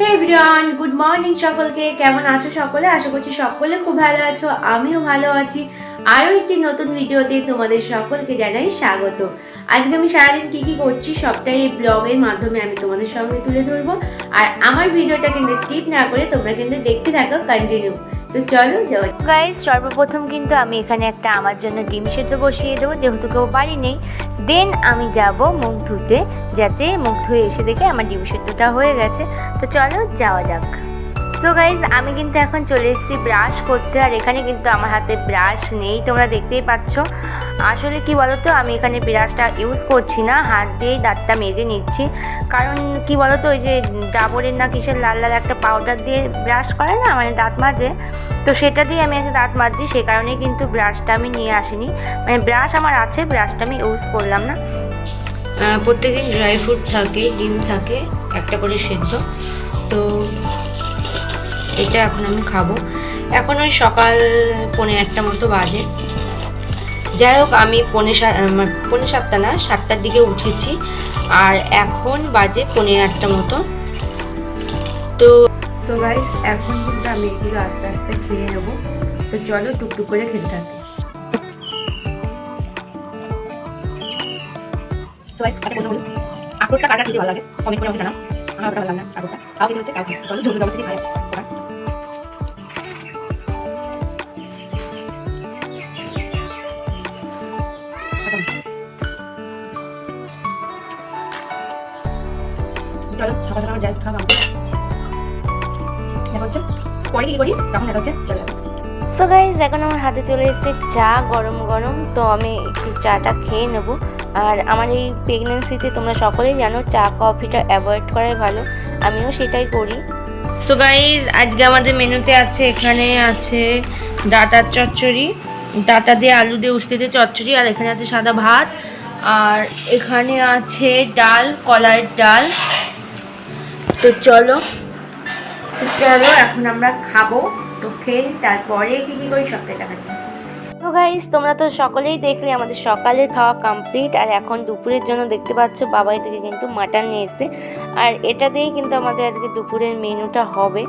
হে everyone good morning সকলকে। কেমন আছো সকলে? আশা করছি সকলে খুব ভালো আছো, আমিও ভালো আছি। আরও একটি নতুন ভিডিওতে তোমাদের সকলকে জানাই স্বাগত। আজকে আমি সারাদিন কী কী করছি সবটাই এই ব্লগের মাধ্যমে আমি তোমাদের সঙ্গে তুলে ধরবো। আর আমার ভিডিওটা কিন্তু স্কিপ না করে তোমরা কিন্তু দেখতে থাকো কন্টিনিউ তো চলো গাইজ সর্বপ্রথম কিন্তু আমি এখানে একটা আমার জন্য ডিম সেদ্ধ বসিয়ে দেবো, যেহেতু কেউ বাড়ি নেই। দেন আমি যাব মুখ ধুতে, যাতে মুখ ধুয়ে এসে দেখে আমার ডিম সেদ্ধটা হয়ে গেছে। তো চলো যাওয়া যাক। সো গাইজ আমি কিন্তু এখন চলে এসেছি ব্রাশ করতে, আর এখানে কিন্তু আমার হাতে ব্রাশ নেই, তোমরা দেখতেই পাচ্ছ। আসলে কি বলতো, আমি এখানে ব্রাশটা ইউজ করছি না, হাত দিয়েই দাঁতটা মেজে নিচ্ছি। কারণ কি বলতো, ওই যে ডাবরের না কিসের লাল লাল একটা পাউডার দিয়ে ব্রাশ করে না মানে দাঁত মাজে, তো সেটা দিয়ে আমি আজকে দাঁত মাজছি, সে কারণেই কিন্তু ব্রাশটা আমি নিয়ে আসিনি। মানে ব্রাশ আমার আছে ব্রাশটা আমি ইউজ করলাম না। প্রত্যেকদিন ড্রাই ফ্রুট থাকে, ডিম থাকে, একটা করে সেদ্ধ। তো এটা এখন আমি খাব। এখন ওই সকাল পৌনে একটা মতো বাজে। যাই হোক, আমি পৌনে সাত পৌনে সাতটা না, সাতটার দিকে উঠেছি। আর এখন বাজে পৌনে আটটা মতো। তো তো গাইস এখন কিন্তু আমি এগুলো আস্তে আস্তে খেয়ে নেব। তো চলো টুকটুক করে খেতে থাকি। আখরোটটা কাটা খেতে ভালো লাগে? কমেন্ট করে আমাকে জানাও। আমার ভালো লাগে না তাও খেতে হচ্ছে। চলো জবস্তি খাই চলো সকাল সকাল যাই খাওয়া দেখা হচ্ছে পরে কি করি? তখন দেখা হচ্ছে চলে যাবে সো গাইজ এখন আমার হাতে চলে এসেছে চা গরম গরম। তো আমি একটু চাটা খেয়ে নেব। আর আমার এই প্রেগনেন্সিতে তোমরা সকলেই জানো চা কফিটা অ্যাভয়েড করাই ভালো। আমিও সেটাই করি। সো গাইজ আজকে আমাদের মেনুতে আছে এখানে আছে ডাটার চচ্চড়ি। ডাটা দিয়ে আলু দিয়ে উস্তে দিয়ে চচ্চড়ি আর এখানে আছে সাদা ভাত। আর এখানে আছে ডাল কলার ডাল। তো চলো চলো, এখন আমরা খাব, তো খেয়ে তারপরে কি কি করি সবটাই দেখাচ্ছি। তো গাইস তোমরা তো সকলেই দেখলে আমাদের সকালের খাওয়া কমপ্লিট আর এখন দুপুরের জন্য দেখতে পাচ্ছ বাবাই থেকে কিন্তু মাটন নিয়ে এসে আর এটা দিয়েই কিন্তু আমাদের আজকে দুপুরের মেনুটা হবে।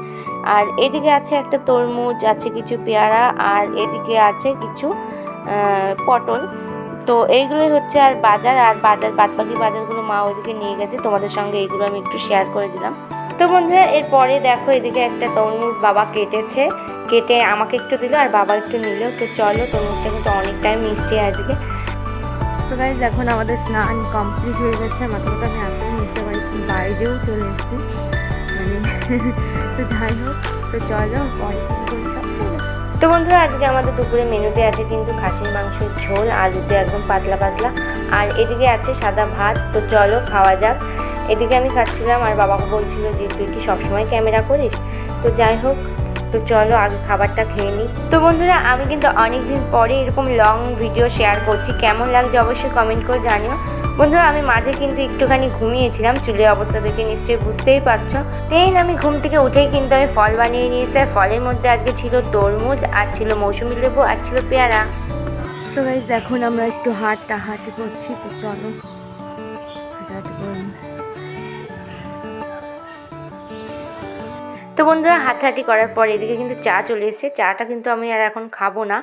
আর এদিকে আছে একটা তরমুজ, আছে কিছু পেয়ারা, আর এদিকে আছে কিছু পটল। তো এইগুলোই হচ্ছে আর বাজার আর বাজার, বাদবাকি বাজারগুলো মা ওইদিকে নিয়ে গেছে। তোমাদের সঙ্গে এইগুলো আমি একটু শেয়ার করে দিলাম। তো বন্ধুরা, এরপরে দেখো এদিকে একটা তরমুজ বাবা কেটেছে। কেটে আমাকে একটু দিল আর বাবা একটু নিল। তো চলো, তরমুজটা কিন্তু অনেকটাই মিষ্টি আজকে। তো গাইজ এখন আমাদের স্নান কমপ্লিট হয়ে গেছে। মাথা মাথা আমি আসলে মিশতে পারি বাইরেও চলে এসেছি। মানে তো যাই হোক, তো চলো পরে তো বন্ধুরা, আজকে আমাদের দুপুরে মেনুতে আছে কিন্তু খাসির মাংসের ঝোল, আলুতে একদম পাতলা পাতলা। আর এদিকে আছে সাদা ভাত, তো চলো খাওয়া যাক। এদিকে আমি খাচ্ছিলাম, আর বাবাকে বলছিল যে, তুই কি সবসময় ক্যামেরা করিস? তো যাই হোক, তো চলো আগে খাবারটা খেয়ে নিই। তো বন্ধুরা, আমি কিন্তু অনেক দিন পরে এরকম লং ভিডিও শেয়ার করছি। কেমন লাগছে অবশ্যই কমেন্ট করে জানিও। বন্ধুরা, আমি মাঝে কিন্তু একটুখানি ঘুমিয়েছিলাম, চুলের অবস্থা দেখে নিশ্চয়ই বুঝতেই পারছ। দেন আমি ঘুম থেকে উঠেই কিন্তু আমি ফল বানিয়ে নিয়েছি ফলের মধ্যে আজকে ছিল তরমুজ, আর ছিল মৌসুমি লেবু, আর ছিল পেয়ারা। তো এখন আমরা একটু হাঁটা হাঁটি করছি, তো চলো। তো বন্ধুরা হাঁটাহাঁটি করার পর এদিকে কিন্তু চা চলে এসেছে। চাটা কিন্তু আমি আর এখন খাব না।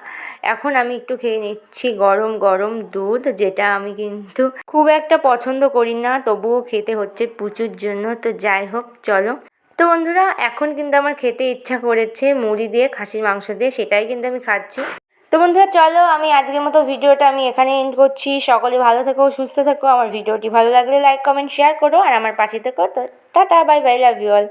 এখন আমি একটু খেয়ে নিচ্ছি গরম গরম দুধ, যেটা আমি কিন্তু খুব একটা পছন্দ করি না, তবুও খেতে হচ্ছে পুচুর জন্য। তো যাই হোক, চলো। তো বন্ধুরা, এখন কিন্তু আমার খেতে ইচ্ছা করেছে মুড়ি দিয়ে, খাসির মাংস দিয়ে, সেটাই কিন্তু আমি খাচ্ছি। তো বন্ধুরা, চলো, আমি আজকের মতো ভিডিওটা আমি এখানে এন্ড করছি। সকলে ভালো থেকো, সুস্থ থেকো। আমার ভিডিওটি ভালো লাগলে লাইক কমেন্ট শেয়ার করো। আর আমার পাশে থেকো। তো, tata bye bye love you all